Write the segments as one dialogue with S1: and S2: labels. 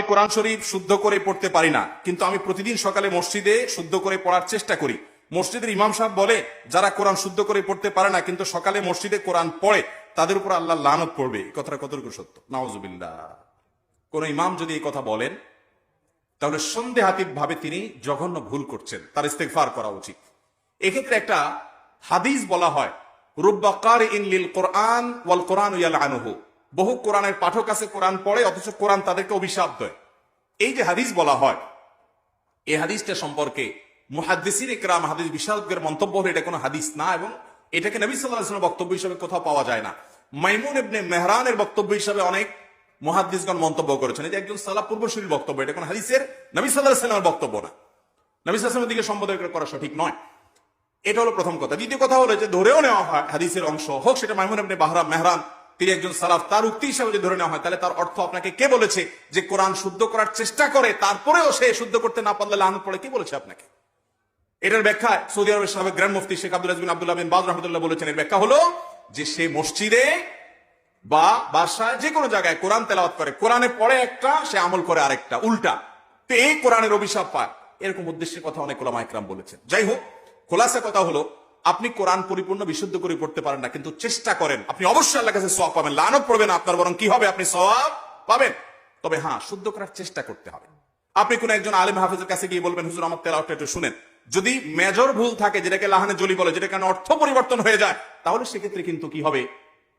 S1: আমি কোরআন শরীফ শুদ্ধ করে পড়তে পারি না, কিন্তু আমি প্রতিদিন সকালে মসজিদে শুদ্ধ করে পড়ার চেষ্টা করি। মসজিদের ইমাম সাহেব বলে, যারা কোরআন শুদ্ধ করে পড়তে পারে না, কিন্তু সকালে মসজিদে কোরআন পড়ে, তাদের উপর আল্লাহ লানত পড়বে। এই কথাটা কতটুকু সত্য? নাওজুবিল্লাহ কোন ইমাম যদি এই কথা বলেন, তাহলে সন্দেহাতীত ভাবে তিনি জঘন্য ভুল করছেন। তার ইস্তেগফার করা উচিত। এক্ষেত্রে একটা হাদিস বলা হয় রুব্বাকার ইন লিল কোরআন ওয়াল কোরআন ইয়াল আনহু বহু কোরআনের পাঠক আছে, কোরআন পড়ে, অথচ কোরআন তাদেরকে অভিশাপ দেয়। এই যে হাদিস বলা হয়, এই হাদিসটা সম্পর্কে মুহাদ্দিসিন ইকরাম হাদিস বিশারদদের মন্তব্য হলো, এটা কোনো হাদিস না এবং এটাকে নবী সাল্লাহ বক্তব্য হিসেবে কোথাও পাওয়া যায় না। মাইমুন ইবনে মেহরানের বক্তব্য হিসেবে অনেক মুহাদ্দিসগণ মন্তব্য করেছেন। যে একজন সালা পূর্বসূরী বক্তব্য, এটা কোন হাদিসের নবী সাল্লাহ বক্তব্য না। নবী সাল্লামের দিকে সম্বোধন করা সঠিক নয়। এটা হলো প্রথম কথা। দ্বিতীয় কথা হলো যে ধরেও নেওয়া হয়, হাদিসের অংশ হোক, সেটা মাইমুন আপনি বাহরাম মেহরান তিনি একজন সালাফ, তার উক্তি হিসাবে যদি ধরে নেওয়া হয়, তাহলে তার অর্থ আপনাকে কে বলেছে যে কোরআন শুদ্ধ করার চেষ্টা করে, তারপরেও সে শুদ্ধ করতে না পারলে লাহান পড়ে, কি বলেছে আপনাকে? এটার ব্যাখ্যা সৌদি আরবের সাবেক গ্র্যান্ড মুফতি Sheikh Abdul Azmin Abdullah bin Baz রহমতুল্লাহ বলেছেন। এর ব্যাখ্যা হলো যে সে মসজিদে বা বাসায় যে কোনো জায়গায় কোরআন তেলাওয়াত করে। কোরআনে পড়ে একটা, সে আমল করে আরেকটা, উল্টা। তো এই কোরআনের অভিশাপ পায়। এরকম উদ্দেশ্যের কথা অনেক ওলামা একরাম বলেছেন। যাই হোক, খোলাসা কথা হলো আপনি কোরআন পরিপূর্ণ, বিশুদ্ধ করে পড়তে পারেন না, কিন্তু চেষ্টা করেন। আপনি অবশ্যই আল্লাহ কাছে সওয়াব পাবেন, লানত পড়বে না আপনার, বরং কি হবে? আপনি সওয়াব পাবেন। তবে হ্যাঁ শুদ্ধ করার চেষ্টা করতে হবে। আপনি কোন একজন আলেম হাফিজের কাছে গিয়ে বলবেন, হুজুর, আমার তেলাওয়াতটা একটু শুনেন। যদি মেজর ভুল থাকে, যেটাকে লাহানে জলি বলে যেটা কারণে অর্থ পরিবর্তন হয়ে যায়, তাহলে সেক্ষেত্রে কিন্তু কি হবে?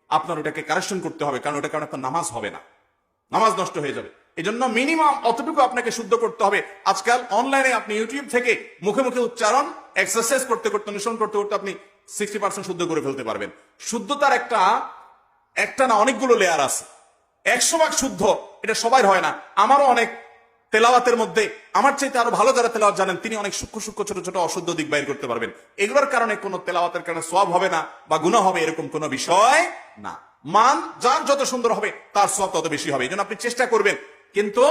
S1: আপনার ওটাকে কারেকশন করতে হবে, কারণ ওটা কারণে আপনার নামাজ হবে না। নামাজ নষ্ট হয়ে যাবে। এই জন্য মিনিমাম অতটুকু আপনাকে শুদ্ধ করতে হবে। আজকাল অনলাইনে আপনি ইউটিউব থেকে মুখে মুখে উচ্চারণ এক্সারসাইজ করতে করতে অনুসরণ করতে করতে আপনি সিক্সটি পার্সেন্ট শুদ্ধ করে ফেলতে পারবেন। শুদ্ধতার একটা একটা না অনেকগুলো লেয়ার আছে। একশো ভাগ শুদ্ধ, এটা সবাই হয় না। আমারও অনেক তেলাওয়াতের মধ্যে, আমার চাইতে আরও ভালো যারা তেলাওয়াত জানেন, তিনি অনেক সূক্ষ্ম সূক্ষ্ম ছোট ছোট অশুদ্ধ দিক বাইর করতে পারবেন। এগুলোর কারণে কোনো তেলাওয়াতের কারণে সব হবে না বা গুণ হবে, এরকম কোনো বিষয় না। মান যার যত সুন্দর হবে, তার সব তত বেশি হবে। এই জন্য আপনি চেষ্টা করবেন কিন্তু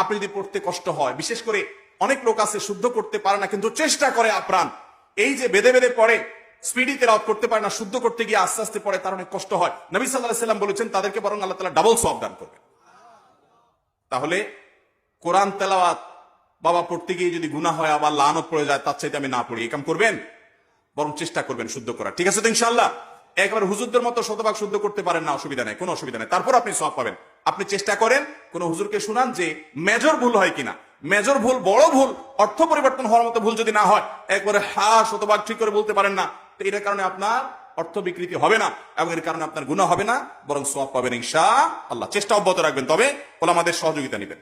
S1: আপনি যদি পড়তে কষ্ট হয়, বিশেষ করে অনেক লোক আছে শুদ্ধ করতে পারে না, কিন্তু চেষ্টা করে আপ্রাণ। এই যে বেদে বেদে পড়ে স্পিডিতে তেলাওয়াত করতে পারে না, শুদ্ধ করতে গিয়ে আস্তে আস্তে পড়ে, তার অনেক কষ্ট হয়। নবী সাল্লাহ সাল্লাম বলেছেন, তাদেরকে বরং আল্লাহ তালা ডাবল সব দান করবেন। তাহলে কোরআন তেলাওয়াত, বাবা পড়তে গিয়ে যদি গুণা হয়, আবার লানত পড়ে যায়, তার চাইতে আমি না পড়ি, এই কাম করবেন? বরং চেষ্টা করবেন শুদ্ধ করা ঠিক আছে তো ইনশাল্লাহ একবার হুজুরদের মতো শতভাগ শুদ্ধ করতে পারেন না, অসুবিধা নেই, কোনো অসুবিধা নেই। তারপর আপনি সব পাবেন। আপনি চেষ্টা করেন কোন হুজুরকে শুনান যে মেজর ভুল হয় কিনা। মেজর ভুল বড় ভুল, অর্থ পরিবর্তন হওয়ার মতো ভুল যদি না হয়, একবারে হা অথবা ঠিক করে বলতে পারেন না, তো এটার কারণে আপনার অর্থ বিকৃতি হবে না এবং এর কারণে আপনার গুণা হবে না, বরং সব পাবেন ইনশা আল্লাহ। চেষ্টা অব্যাহত রাখবেন, তবে ওলা আমাদের সহযোগিতা নেবেন।